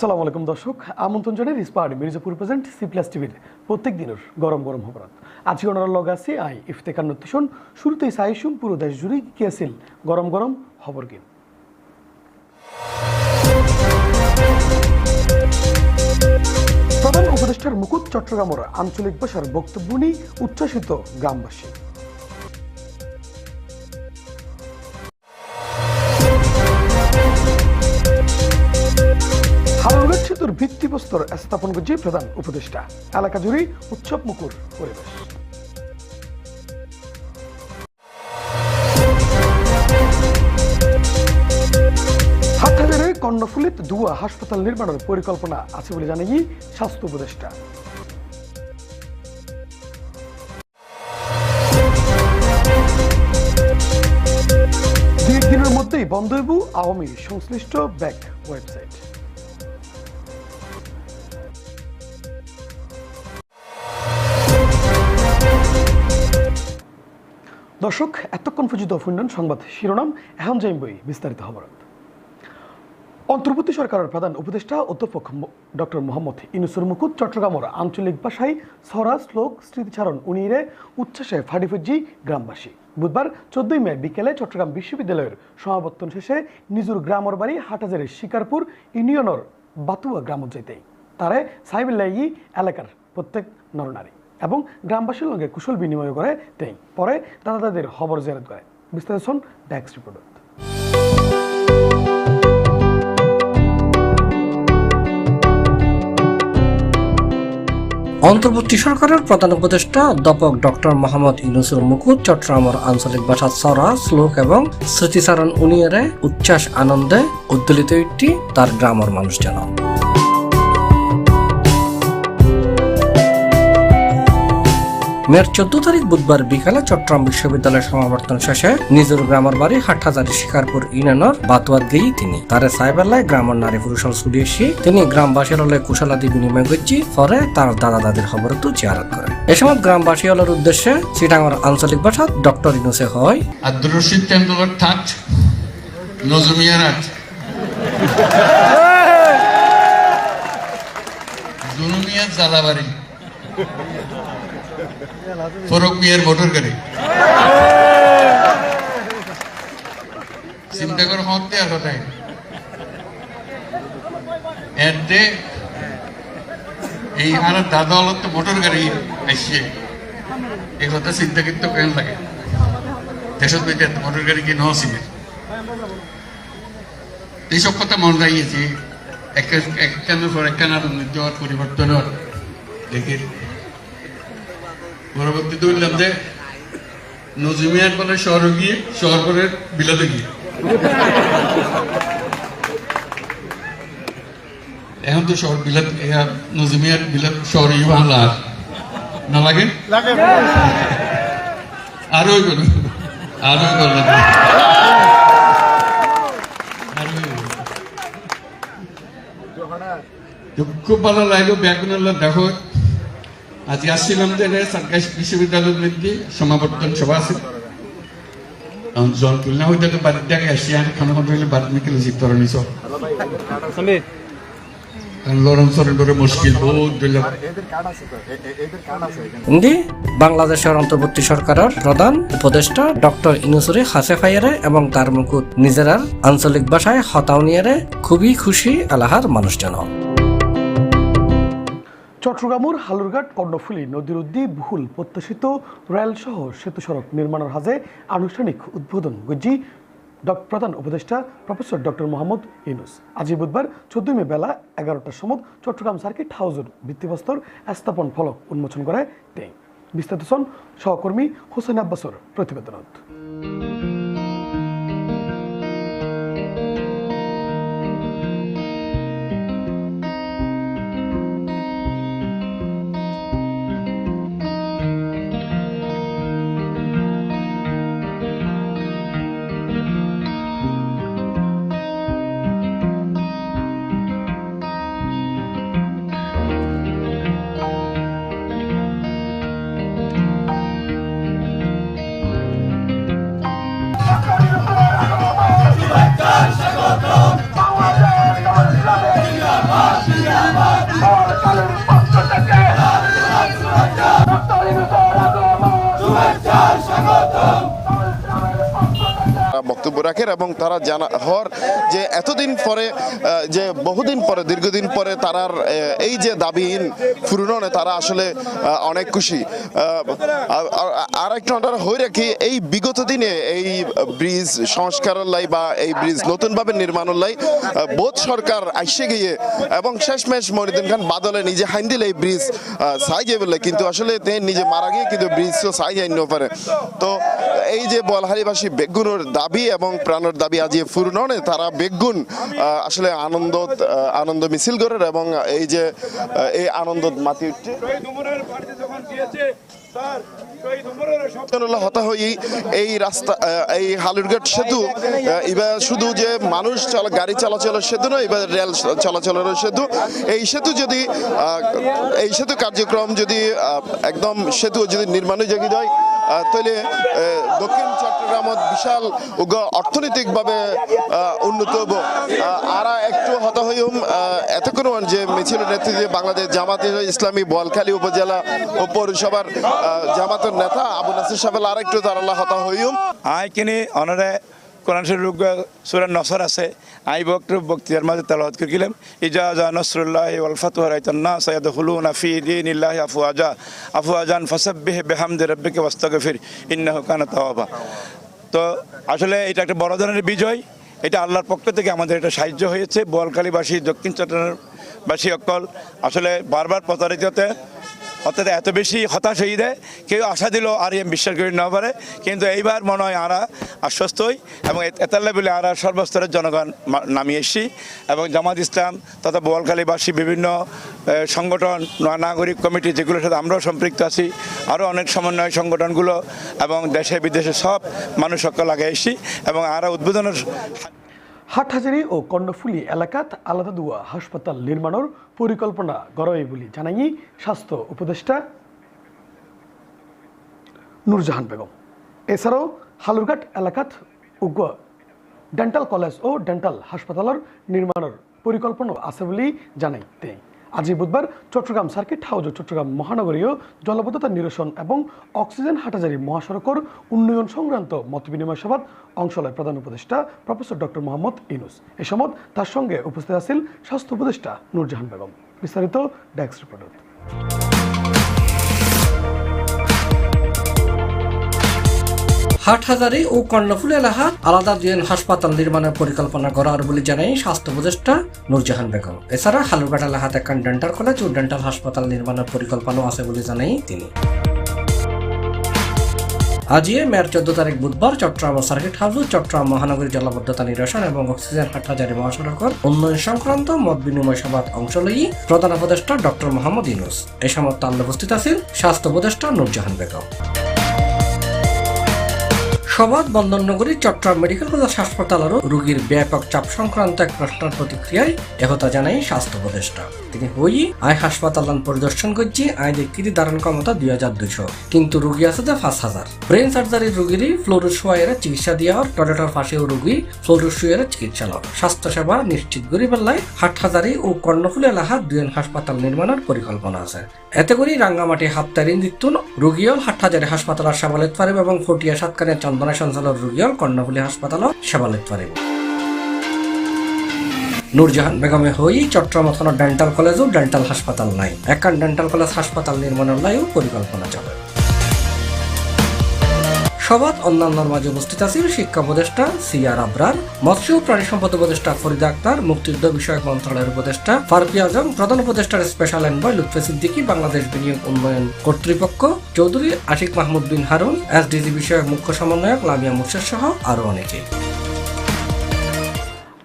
আসসালামু আলাইকুম দর্শক। আমন্ত্রণ জানাই রিসপার্ড মির্জাপুর প্রেজেন্ট সি প্লাস টিভির প্রত্যেক দিনের গরম গরম খবর আজকে ওনার লগ আছে আই ইফতেকার নতিশন শুরুতেই সাইসুম পুরো দেশ জুড়ে কি আছিল গরম গরম খবর কিন প্রধান উপদেষ্টার মুকুট চট্টগ্রামের আঞ্চলিক ভাষার বক্তব্য নিয়ে উচ্ছ্বাসিত গ্রামবাসী। সেতুর ভিত্তিপ্রস্তর স্থাপন করছে প্রধান উপদেষ্টা। এলাকা জুড়ে উৎসব মুখর পরিবেশ। কর্ণফুলিত দুয়া হাসপাতাল নির্মাণের পরিকল্পনা আছে বলে জানাই স্বাস্থ্য উপদেষ্টা। দিনের মধ্যেই বন্ধ হইব আওয়ামী সংশ্লিষ্ট ব্যাক ওয়েবসাইট। দর্শক, এতক্ষণ পর্যন্ত ফুন্ডন সংবাদ শিরোনাম, এখন যাইম বই, বিস্তারিত খবর। অন্তর্বর্তী সরকারের প্রধান উপদেষ্টা অধ্যাপক ডক্টর মোহাম্মদ ইনুসুর মুকুদ চট্টগ্রামের আঞ্চলিক ভাষায় সরা শ্লোক স্মৃতিচারণ উনিরে উচ্ছ্বাসে ফাডিফুজি গ্রামবাসী। বুধবার চোদ্দই মে বিকেলে চট্টগ্রাম বিশ্ববিদ্যালয়ের সমাবর্তন শেষে নিজুর গ্রামের বাড়ি হাটাজারের শিকারপুর ইউনিয়নের বাতুয়া গ্রাম যাইতে তারে সাইবিল্লাহি এলাকার প্রত্যেক নরনারী এবং গ্রামবাসীর সঙ্গে কুশল বিনিময় করে তেই পরে তারা তাদের খবর জেরাত করে। বিস্তারিত শোন ড্যাক্স রিপোর্ট অন্তর্বর্তী সরকারের প্রধান উপদেষ্টা অধ্যাপক ডক্টর মোহাম্মদ ইউনুসুর মুকুট, চট্টগ্রামের আঞ্চলিক ভাষা সরা, শ্লোক এবং স্মৃতিচারণ উনিয়ারে উচ্ছ্বাস আনন্দে উদ্দোলিত একটি তার গ্রামের মানুষ যেন মের চোদ্দ তারিখ বুধবার বিকালে চট্টগ্রাম বিশ্ববিদ্যালয়ের সমাবর্তন শেষে নিজের গ্রামের বাড়ি হাটহাজারি শিকারপুর ইউনিয়নের বাতুয়াত গেই তিনি। তারে সাইবেলায় গ্রামের নারী পুরুষল ছুটি এসে তিনি গ্রামবাসীর হলে কুশলাদি বিনিময় করছি পরে তার দাদা দাদির খবর তো জিয়ারত করে। এ সময় গ্রামবাসী হলের উদ্দেশ্যে চিটাঙ্গর আঞ্চলিক ভাষা ডক্টর ইনুসে হয় আব্দুর রশিদ তেন্ডুলকর থাট নজমিয়া রাত জুনুমিয়া জালাবাড়ি। ফরক মিয়ার মোটর গাড়ি চিন্তা করে হতে আর কথাই এতে এই আর দাদা হলত তো মোটর গাড়ি আসছে এই কথা চিন্তা কিন্তু কেন লাগে বইতে এত মোটর গাড়ি কি নহছিল এইসব কথা মনে রাখিয়েছি একখানের পর একখান হওয়ার পরিবর্তনের দেখি পরবর্তীতে বললাম যে নজমিয়ার বলে শহর গিয়ে শহর করে বিলাতে গিয়ে। এখন তো শহর বিলাত নজমিয়ার বিলাত শহর ইউ আর। না লাগে? আরও আরও করলেন খুব ভালো লাগল ব্যাকুনাল্লাহ দেখো আজকে আসছিলাম যে সরকার বিশ্ববিদ্যালয়ের মধ্যে সমাবর্তন সভা আছে। জন তুলনা হইতে তো বাড়ির খানা খানা হইলে বাড়ির নিছ। বাংলাদেশের অন্তর্বর্তী সরকারের প্রধান উপদেষ্টা ডক্টর ইনুসুরি হাসে ফাইয়ারে এবং তার মুকুট নিজেরার আঞ্চলিক ভাষায় হতাউনিয়ারে খুবই খুশি আলাহার মানুষ যেন চট্টগ্রামের হালুরঘাট, কর্ণফুলী নদীর উদ্দি বহুল প্রত্যাশিত রেল সহ সেতু সড়ক নির্মাণের হাজে আনুষ্ঠানিক উদ্বোধন ডক- প্রধান উপদেষ্টা প্রফেসর ডক্টর মোহাম্মদ ইউনুস। আজ বুধবার চোদ্দই মে বেলা এগারোটার সময় চট্টগ্রাম সার্কিট হাউজের ভিত্তিপ্রস্তর স্থাপন ফলক উন্মোচন করে তেই বিস্তারিত সহকর্মী হোসেন আব্বাসর প্রতিবেদনত। রাখেন এবং তারা জানা হওয়ার যে এতদিন পরে যে বহুদিন পরে, দীর্ঘদিন পরে তারার এই যে দাবিহীন পূরণে তারা আসলে অনেক খুশি। আর- একটা অর্ডার হয়ে রাখি, এই বিগত দিনে এই ব্রিজ সংস্কারের লাই বা এই ব্রিজ নতুনভাবে নির্মাণের লাই বোধ সরকার আইসে গিয়ে এবং শেষমেশ মনিদিন খান বাদলে নিজে হাইন দিলে এই ব্রিজ সাই যাই বলে কিন্তু আসলে তে নিজে মারা গিয়ে কিন্তু ব্রিজ তো সাই যাই পারে তো এই যে বলহারিবাসী বেগুনের দাবি এবং প্রাণের দাবি আজ ফুরননে তারা বেগুন আসলে আনন্দ আনন্দ মিছিল করেন এবং এই যে এই আনন্দ মাতি উঠছে। হতা হই এই রাস্তা এই হালুরঘাট সেতু এবার শুধু যে মানুষ চলা গাড়ি চলাচলের সেতু নয় এবার রেল চলাচলের সেতু। এই সেতু যদি এই সেতু কার্যক্রম যদি একদম সেতু যদি নির্মাণ তাহলে দক্ষিণ চট্টগ্রামত বিশাল অর্থনৈতিকভাবে উন্নত হব। আর একটু হত হইম এতক্ষণ যে মিছিল নেতৃত্বে বাংলাদেশ জামাত ইসলামী বলখালী উপজেলা ও পৌরসভার জামাতের নেতা আবু নাসির সাহেব আর একটু তারাল্লাহ হতা হইম আই কিনি, অনরে কোরআন শরীফ সুরা নসর আছে। আই বক্তব্য বক্তিয়ার মাঝে তেলাওয়াত করিলাম ইজা জা নসরুল্লাহ ওয়াল ফাতহু রাইতান্না সায়াদখুলুনা ফি দীনিল্লাহি আফওয়াজা। আফওয়াজান ফাসাব্বিহ বিহামদি রাব্বিকা ওয়াস্তাগফির, ইন্নাহু কানা তাওয়াবা। তো আসলে এটা একটা বড় ধরনের বিজয়। এটা আল্লাহর পক্ষ থেকে আমাদের এটা সাহায্য হয়েছে। বোয়ালখালীবাসী, দক্ষিণ চট্টগ্রামবাসী অকল। আসলে বারবার প্রতারিততে অর্থাৎ এত বেশি হতাশ হয়ে দেয় কেউ আশা দিল আর এম বিশ্বাস করে না পারে, কিন্তু এইবার মনে হয় আরা আশ্বস্ত হই এবং এতার লেভেলে আরা সর্বস্তরের জনগণ নামিয়ে এসছি এবং জামাত ইসলাম তথা বোয়ালখালীবাসী, বিভিন্ন সংগঠন নাগরিক কমিটি যেগুলোর সাথে আমরাও সম্পৃক্ত আছি, আরও অনেক সমন্বয় সংগঠনগুলো এবং দেশে বিদেশে সব মানুষ সকল আগে এসছি এবং আরা উদ্বোধনের হাটহাজারি ও কর্ণফুলি এলাকাত আলাদা দুয়া হাসপাতাল নির্মাণের পরিকল্পনা গড়ে বলে জানাই স্বাস্থ্য উপদেষ্টা নুরজাহান বেগম। এছাড়াও হালুরঘাট এলাকাত উগ্র ডেন্টাল কলেজ ও ডেন্টাল হাসপাতালের নির্মাণের পরিকল্পনা আছে বলে জানাই তিনি আজি বুধবার চট্টগ্রাম সার্কিট হাউজ চট্টগ্রাম মহানগরীয় জলবদ্ধতা নিরসন এবং অক্সিজেন হাটাজারি মহাসড়কর উন্নয়ন সংক্রান্ত মতবিনিময় সভাত অংশ লয় প্রধান উপদেষ্টা প্রফেসর ডক্টর মোহাম্মদ ইনুস এ সময় তার সঙ্গে উপস্থিত আছেন স্বাস্থ্য উপদেষ্টা নুরজাহান বেগম। বিস্তারিত ডেস্ক রিপোর্ট। হাটহাজারি ও কর্ণফুল এলাকাত আলাদা দুজন হাসপাতাল নির্মাণের পরিকল্পনা করার বলে জানাই স্বাস্থ্য উপদেষ্টা নূরজাহান বেগম। এছাড়া হালুরঘাট এলাকাতে একখান ডেন্টাল কলেজ ও ডেন্টাল হাসপাতাল নির্মাণের পরিকল্পনাও আছে বলে জানাই তিনি। আজিয়ে মেয়ার চোদ্দ তারিখ বুধবার চট্টগ্রাম সার্কিট হাউস চট্টগ্রাম মহানগরী জলাবদ্ধতা নিরসন এবং অক্সিজেন হাটহাজারি মহাসড়কের উন্নয়ন সংক্রান্ত মত বিনিময় সভাত অংশ লই প্রধান উপদেষ্টা ডক্টর মোহাম্মদ ইনুস এ সময় তার উপস্থিত আছেন স্বাস্থ্য উপদেষ্টা নূরজাহান বেগম। সবাদ বন্দরনগরী চট্টগ্রাম মেডিকেল কলেজ হাসপাতালেরও রোগীর ব্যাপক চাপ সংক্রান্ত এক প্রশ্নের প্রতিক্রিয়ায় একথা জানাই স্বাস্থ্য উপদেষ্টা। তিনি হই আয় হাসপাতাল পরিদর্শন করছি আয় দেখি ধারণ ক্ষমতা দুই হাজার দুইশো। কিন্তু রোগী আছে যে পাঁচ হাজার। ব্রেন সার্জারির রোগীরই ফ্লোরোসুয়াইয়ের চিকিৎসা দেওয়ার টয়লেটের পাশেও রুগী ফ্লোরোসুয়াইয়ের চিকিৎসা লয় স্বাস্থ্যসেবা নিশ্চিত করি বেলায় হাটহাজারি ও কর্ণফুল এলাকাত দুজন হাসপাতাল নির্মাণের পরিকল্পনা আছে। এতে করে রাঙ্গামাটি হাপ্তারিন দিতুন রোগীয়ল হাটহাজারি হাসপাতালের সেবা লেত পারিব এবং ফটিয়া সাতকানের চন্দনা রোগীয়ল, কর্ণফুলি হাসপাতাল সেবা লেত পারিব নূরজাহান বেগমে হই, চট্টগ্রাম ডেন্টাল কলেজ ও ডেন্টাল হাসপাতাল নাই। একান ডেন্টাল কলেজ হাসপাতাল নির্মাণের লাইও পরিকল্পনা চলে। সভাত অন্যান্যর মাঝে উপস্থিত আছেন শিক্ষা উপদেষ্টা সিআর আবরার, মৎস্য ও প্রাণী সম্পদ উপদেষ্টা ফরিদা আক্তার, মুক্তিযুদ্ধ বিষয়ক মন্ত্রণালয়ের উপদেষ্টা ফারুকি আজম, প্রধান উপদেষ্টার স্পেশাল এনভয় লুৎফে সিদ্দিকী, বাংলাদেশ বিনিয়োগ উন্নয়ন কর্তৃপক্ষ, চৌধুরী আশিক মাহমুদ বিন হারুন, এসডিজি বিষয়ক মুখ্য সমন্বয়ক লামিয়া মুর্শেদ সহ আরও অনেকে।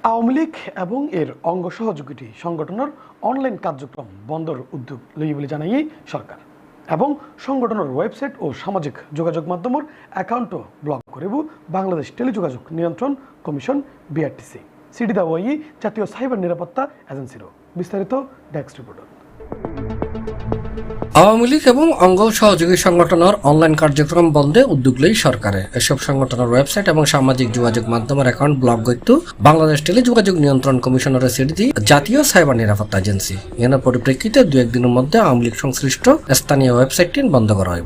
আওয়ামী লীগ এবং এর অঙ্গ সহযোগী সংগঠনের অনলাইন কার্যক্রম বন্ধর উদ্যোগ লই বলে জানাই সরকার। এবং সংগঠনের ওয়েবসাইট ও সামাজিক যোগাযোগ মাধ্যমের অ্যাকাউন্টও ব্লক করিব বাংলাদেশ টেলিযোগাযোগ নিয়ন্ত্রণ কমিশন, বিআরটিসি। সিডি দাওয়াই জাতীয় সাইবার নিরাপত্তা এজেন্সিরও বিস্তারিত ডেস্ক রিপোর্ট। আওয়ামী লীগ এবং অঙ্গ সহযোগী সংগঠনের অনলাইন কার্যক্রম বন্ধে উদ্যোগ লই সরকারে। এসব সংগঠনের ওয়েবসাইট এবং সামাজিক যোগাযোগ মাধ্যমের অ্যাকাউন্ট ব্লক করতে বাংলাদেশ টেলিযোগাযোগ নিয়ন্ত্রণ কমিশনের সিডি জাতীয় সাইবার নিরাপত্তা এজেন্সি। এর পরিপ্রেক্ষিতে দু একদিনের মধ্যে আওয়ামী লীগ সংশ্লিষ্ট স্থানীয় ওয়েবসাইটটি বন্ধ করা হয়।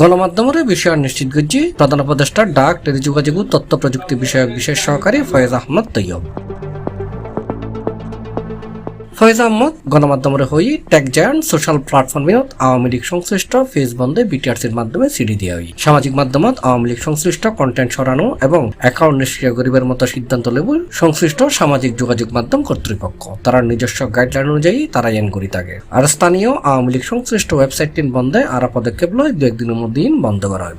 গণমাধ্যমের বিষয় নিশ্চিত করছি, প্রধান উপদেষ্টা ডাক, টেলিযোগাযোগ তথ্য প্রযুক্তি বিষয়ক বিশেষ সহকারী ফয়েজ আহমদ তৈয়ব। ফয়েজ আহমদ, গণমাধ্যমের হই টেক জায়ান্ট, সোশ্যাল প্ল্যাটফর্মিনত আওয়ামী লীগ সংশ্লিষ্ট, ফেস বন্ধে বিটিআরসির মাধ্যমে সিডি দেওয়া হয় সামাজিক মাধ্যমত আওয়ামী লীগ সংশ্লিষ্ট কন্টেন্ট সরানো এবং অ্যাকাউন্ট নিষ্ক্রিয় গরিবের মতো সিদ্ধান্ত লেব সংশ্লিষ্ট সামাজিক যোগাযোগ মাধ্যম কর্তৃপক্ষ। তারা নিজস্ব গাইডলাইন অনুযায়ী তারা এন করি থাকে। আর স্থানীয় আওয়ামী লীগ সংশ্লিষ্ট ওয়েবসাইটটি বন্ধে আর পদক্ষেপ লয় দু একদিনের মধ্যেই বন্ধ করা হয়।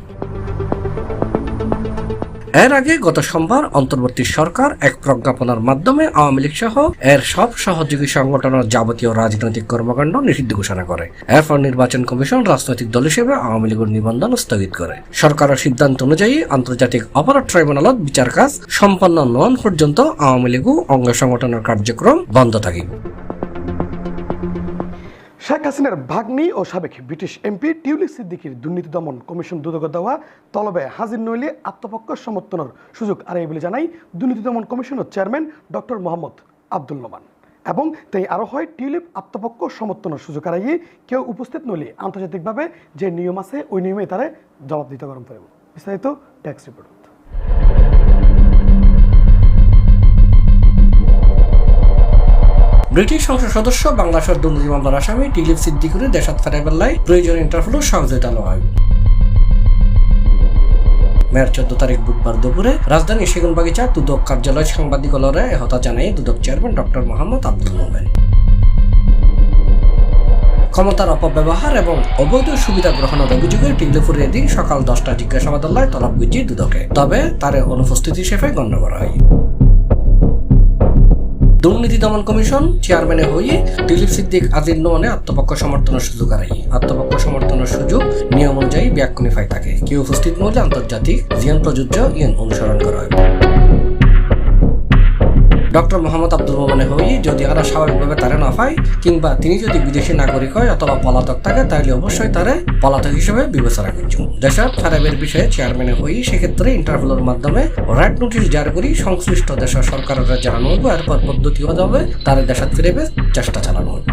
এর আগে গত সোমবার অন্তর্বর্তী সরকার এক প্রজ্ঞাপনার মাধ্যমে আওয়ামী লীগ সহ এর সব সহযোগী সংগঠনের যাবতীয় রাজনৈতিক কর্মকাণ্ড নিষিদ্ধ ঘোষণা করে। এরপর নির্বাচন কমিশন রাজনৈতিক দল হিসেবে আওয়ামী লীগের নিবন্ধন স্থগিত করে। সরকারের সিদ্ধান্ত অনুযায়ী আন্তর্জাতিক অপরাধ ট্রাইব্যুনালত বিচার কাজ সম্পন্ন নন পর্যন্ত আওয়ামী লীগ অঙ্গ সংগঠনের কার্যক্রম বন্ধ থাকে শেখ হাসিনার ভাগ্নি ও সাবেক ব্রিটিশ এমপি টিউলিপ সিদ্দিকির দুর্নীতি দমন কমিশন দুদক দেওয়া তলবে হাজির নইলে আত্মপক্ষ সমর্থনের সুযোগ আর এই বলে জানাই দুর্নীতি দমন কমিশনের চেয়ারম্যান ডক্টর মোহাম্মদ আব্দুল নোমান। এবং তাই আরও হয়, টিউলিপ আত্মপক্ষ সমর্থনের সুযোগ হারাইয়ে কেউ উপস্থিত নইলে আন্তর্জাতিকভাবে যে নিয়ম আছে, ওই নিয়মে তারা জবাব দিতে পারব বিস্তারিত ট্যাক্স রিপোর্ট। ব্রিটিশ সংসদ সদস্য বাংলাদেশের দুর্নীতি মামলার আসামি টিলিপ সিদ্দিকুরে দেশাত ফেরাই বেলায় প্রয়োজন ইন্টারফ্লো সহযোগিতা নেওয়া হয়। মেয়ের চোদ্দ তারিখ বুধবার দুপুরে রাজধানী সেগুনবাগিচা দুদক কার্যালয় সাংবাদিকলরে এহতা জানাই দুদক চেয়ারম্যান ডক্টর মোহাম্মদ আব্দুল মোমেন। ক্ষমতার অপব্যবহার এবং অবৈধ সুবিধা গ্রহণের অভিযোগে টিগলিপুরে দিন সকাল দশটা জিজ্ঞাসাবাদালয় তলব বুঝি দুদকে। তবে তার অনুপস্থিতি হিসেবে গণ্য করা হয়। দুর্নীতি দমন কমিশন চেয়ারম্যানে হয়ে দিলীপ সিদ্দিক আজির নোয়ানে আত্মপক্ষ সমর্থনের সুযোগ হারাই আত্মপক্ষ সমর্থনের সুযোগ নিয়ম অনুযায়ী ব্যাকুনিফাই থাকে। কেউ উপস্থিত মহলে আন্তর্জাতিক জিয়ান প্রযোজ্য ইয়ন অনুসরণ করা হয়। ডক্টর মোহাম্মদ আব্দুল মানে হই যদি আরা স্বাভাবিকভাবে তারে না পায়, কিংবা তিনি যদি বিদেশি নাগরিক হয় অথবা পলাতক থাকে, তাহলে অবশ্যই তারে পলাতক হিসেবে বিবেচনা করছে। দেশের ফেরাবের বিষয়ে চেয়ারম্যানে হই, সেক্ষেত্রে ইন্টারভিউর মাধ্যমে রাইট নোটিশ জারি করি, সংশ্লিষ্ট দেশের সরকারের জানানো হবে এরপর পদ্ধতি হবে, তারা দেশাত ফিরেবে চেষ্টা চালানো হবে।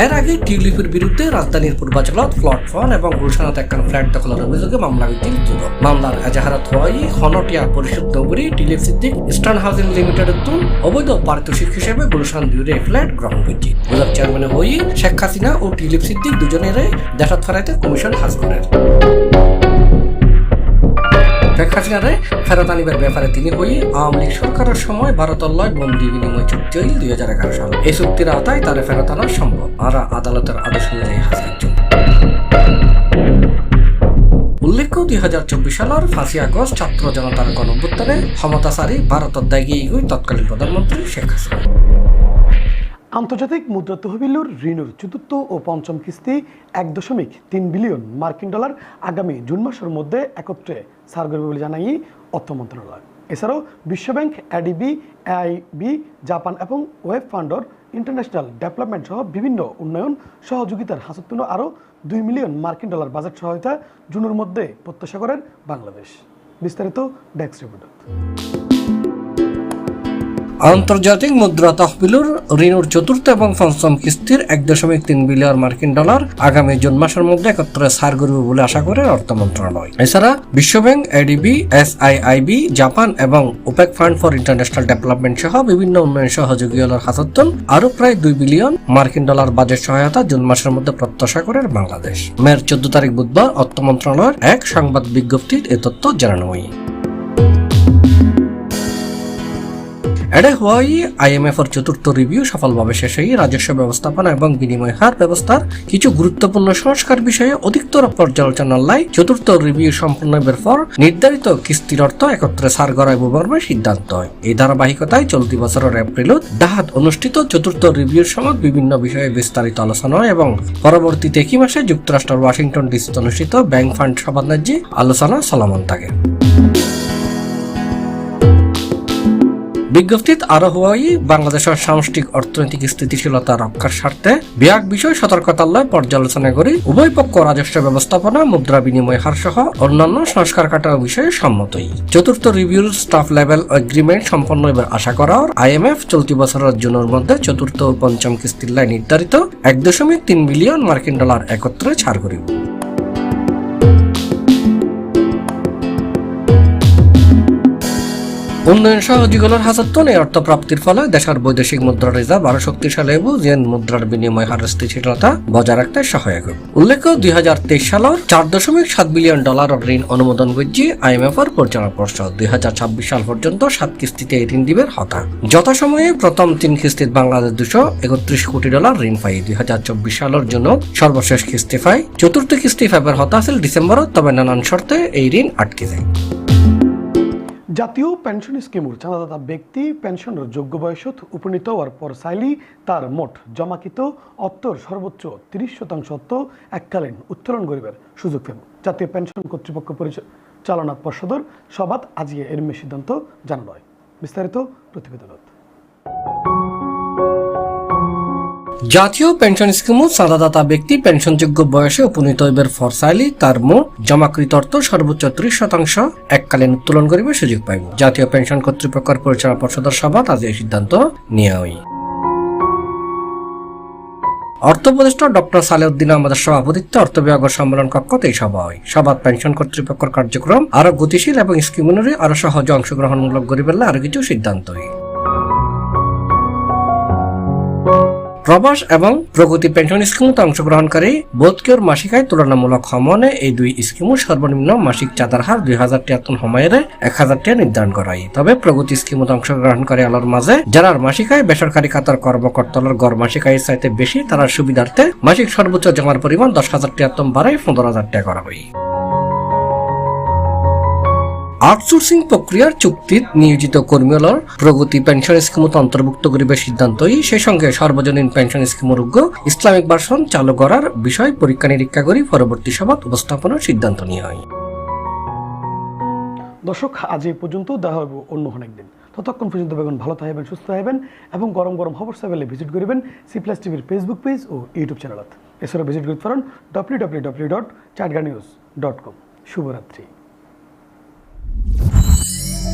এর আগে টিউলিপের বিরুদ্ধে রাজধানীর পূর্বাচলত প্লট ফোন এবং গুলশানত একখান ফ্ল্যাট দখলের অভিযোগে মামলা হয়েছিল দুদক মামলার এজাহারত হওয়াই হনটিয়া পরিষদ নগরী টিলিপ সিদ্দিক, ইস্টার্ন হাউজিং লিমিটেডের তুল অবৈধ পারিতোষিক হিসেবে গুলশান দুইরে ফ্ল্যাট গ্রহণ করছে। দুদক চেয়ারম্যানে হয়ে শেখ হাসিনা ও টিলিপ সিদ্দিক দুজনেরই দেশাত ফেরাইতে কমিশন হাজ করেন। শেখ হাসিনারে ফেরত আনিবার ব্যাপারে তিনি হই আওয়ামী লীগ সরকারের সময় ভারতল্লয় বন্দি বিনিময় চুক্তি হইল দুই হাজার এগারো সাল। এই চুক্তির আওতায় তারে ফেরত আনা সম্ভব। আর আদালতের আদেশ অনুযায়ী হাজির জন্য উল্লেখ্য, দুই হাজার চব্বিশ সালের পাঁচই আগস্ট ছাত্র জনতার গণভ্যুত্থানে ক্ষমতাচারী দাগি এগুই তৎকালীন প্রধানমন্ত্রী শেখ হাসিনা। আন্তর্জাতিক মুদ্রা তহবিলুর ঋণের চতুর্থ ও পঞ্চম কিস্তি এক দশমিক তিন বিলিয়ন মার্কিন ডলার আগামী জুন মাসের মধ্যে একত্রে সার করবে বলে জানাই অর্থ মন্ত্রণালয়। এছাড়াও বিশ্বব্যাংক এডিবি এআইবি জাপান এবং ওয়েব ফান্ডর, ইন্টারন্যাশনাল ডেভেলপমেন্ট সহ বিভিন্ন উন্নয়ন সহযোগিতার হাসত্তুন আরও দুই মিলিয়ন মার্কিন ডলার বাজেট সহায়তা জুনের মধ্যে প্রত্যাশা করেন বাংলাদেশ। বিস্তারিত ডেস্ক রিপোর্ট। আন্তর্জাতিক মুদ্রা তহবিলুর ঋণুর চতুর্থ এবং পঞ্চম কিস্তির এক দশমিক তিন বিলিয়ন মার্কিন ডলার আগামী জুন মাসের মধ্যে একত্রে সার করবে বলে আশা করে অর্থ মন্ত্রণালয়। এছাড়া বিশ্বব্যাংক, এডিবি, এসআইআইবি, জাপান এবং OPEC fund for international development সহ বিভিন্ন উন্নয়ন সহযোগীদের হাতত্তন আরও প্রায় দুই বিলিয়ন মার্কিন ডলার বাজেট সহায়তা জুন মাসের মধ্যে প্রত্যাশা করে বাংলাদেশ। মের চোদ্দ তারিখ বুধবার অর্থ মন্ত্রণালয়ের এক সংবাদ বিজ্ঞপ্তির এ তথ্য জানানো হয়। এডে হওয়াই আইএমএফ এর চতুর্থ রিভিউ সফলভাবে শেষ হয়ে রাজস্ব ব্যবস্থাপনা এবং বিনিময় হার ব্যবস্থার কিছু গুরুত্বপূর্ণ সংস্কার বিষয়ে অধিকতর পর্যালোচনার লাই চতুর্থ রিভিউ সম্পূর্ণের পর নির্ধারিত কিস্তির অর্থ একত্রে সার গড়ায় মর্মে সিদ্ধান্ত। হয় এই ধারাবাহিকতায় চলতি বছরের এপ্রিলত ডাহাত অনুষ্ঠিত চতুর্থ রিভিউর সময় বিভিন্ন বিষয়ে বিস্তারিত আলোচনা হয় এবং পরবর্তীতে একই মাসে যুক্তরাষ্ট্রের ওয়াশিংটন ডিসিতে অনুষ্ঠিত ব্যাংক ফান্ড সভান্যার্যে আলোচনা চলমান থাকে। বিজ্ঞপ্তিত আরও হওয়াই বাংলাদেশের সামষ্টিক অর্থনৈতিক স্থিতিশীলতা রক্ষার স্বার্থে বিয়াক বিষয় সতর্কতালয় পর্যালোচনা করে উভয় পক্ষ রাজস্ব ব্যবস্থাপনা, মুদ্রা বিনিময় হার সহ অন্যান্য সংস্কার কাটাও বিষয়ে সম্মতই। চতুর্থ রিভিউ স্টাফ লেভেল এগ্রিমেন্ট সম্পন্ন এবার আশা করা আইএমএফ চলতি বছরের জুনের মধ্যে চতুর্থ ও পঞ্চম কিস্তির লাই নির্ধারিত এক দশমিক তিন বিলিয়ন মার্কিন ডলার একত্রে ছাড় করিব। উন্নয়ন সহযোগীগুলোর হাজার এই অর্থ প্রাপ্তির ফলে দেশের বৈদেশিক মুদ্রা রিজার্ভ আরও শক্তিশালী হব জেন মুদ্রার বিনিময় হার স্থিতিশীলতা বজায় রাখতে সহায়ক হবে। উল্লেখ্য, দুই হাজার তেইশ সালের চার দশমিক সাত বিলিয়ন ডলারের ঋণ অনুমোদন করছে আইএমএফ এর পরিচালনা পর্ষদ দুই হাজার ছাব্বিশ সাল পর্যন্ত সাত কিস্তিতে এই ঋণ দিবের হতা। যথাসময়ে প্রথম তিন কিস্তিত বাংলাদেশ দুশো একত্রিশ কোটি ডলার ঋণ পাই দুই হাজার চব্বিশ সালের জন্য সর্বশেষ কিস্তি পাই চতুর্থ কিস্তি ফাইবার হতা আছিল ডিসেম্বরত তবে নানান শর্তে এই ঋণ আটকে যায়। জাতীয় পেনশন স্কিমর চাঁদাদাতা ব্যক্তি পেনশনের যোগ্য বয়সত উপনীত হওয়ার পর সাইলি তার মোট জমাকৃত অর্থর সর্বোচ্চ তিরিশ শতাংশ অর্থ এককালীন উত্তোলন করিবার সুযোগ পেব জাতীয় পেনশন কর্তৃপক্ষ পরিচালনা পর্ষদর সভাত আজিয়ে এর মে সিদ্ধান্ত জানানো হয়। বিস্তারিত প্রতিবেদনত। জাতীয় পেনশন স্কিমও চাঁদাদাতা ব্যক্তি পেনশনযোগ্য বয়সে উপনীত হইবার ফরসাইলি তার মোট জমাকৃত অর্থ সর্বোচ্চ ত্রিশ শতাংশ এককালীন উত্তোলন করিবার সুযোগ পাইব। জাতীয় পেনশন কর্তৃপক্ষের পরিচালনা পর্ষদের সভা আজ এই সিদ্ধান্ত নেওয়া হয় অর্থ উপদেষ্টা ডক্টর সালেউদ্দিন আমাদের সভাপতিত্বে অর্থ বিভাগ সম্মেলন কক্ষতে এই সভা হয় সভাত পেনশন কর্তৃপক্ষের কার্যক্রম আরও গতিশীল এবং স্কিমগুলোর আরও সহজ অংশগ্রহণমূলক পেলে আরও কিছু সিদ্ধান্ত হয় প্রবাস এবং প্রগতি পেনশন স্কিমতে অংশগ্রহণকারী বোধকের মাসিক আয় তুলনামূলক সমনে এই দুই স্কিমও সর্বনিম্ন মাসিক চাঁদার হার দুই হাজার টিয়াত্তর সময়ের এক হাজার টিয়া নির্ধারণ করা হয় তবে প্রগতি স্কিমত অংশগ্রহণকারী আলোর মাঝে যারা মাসিক আয় বেসরকারি খাতার কর্মকর্তার গড় মাসিক আয়ের চাইতে বেশি, তারা সুবিধার্থে মাসিক সর্বোচ্চ জমার পরিমাণ দশ হাজার টিয়াত্তর বাড়াই পনেরো হাজার টাকা করা হয়। আউটসোর্সিং প্রক্রিয়ার চুক্তিত নিয়োজিত কর্মীগুলোর প্রগতি পেনশন স্কিমত অন্তর্ভুক্ত করিবার সিদ্ধান্তই সেই সঙ্গে সর্বজনীন পেনশন স্কিমের উগ্র ইসলামিক ভার্সন চালু করার বিষয় পরীক্ষা নিরীক্ষা করি পরবর্তী সভাত উপস্থাপনের সিদ্ধান্ত নেওয়া হয়। দর্শক, আজ এই পর্যন্ত দেখা হবে অন্য অনেক দিন ততক্ষণ পর্যন্ত বেগুন ভালো থাকবেন, সুস্থ থাকবেন এবং গরম গরম খবর সাইবেলে ভিজিট করবেন সি প্লাস টিভির ফেসবুক পেজ ও ইউটিউব চ্যানেলত এছাড়া ভিজিট করতে পারেন W W W dot Chatga news dot com শুভরাত্রি। you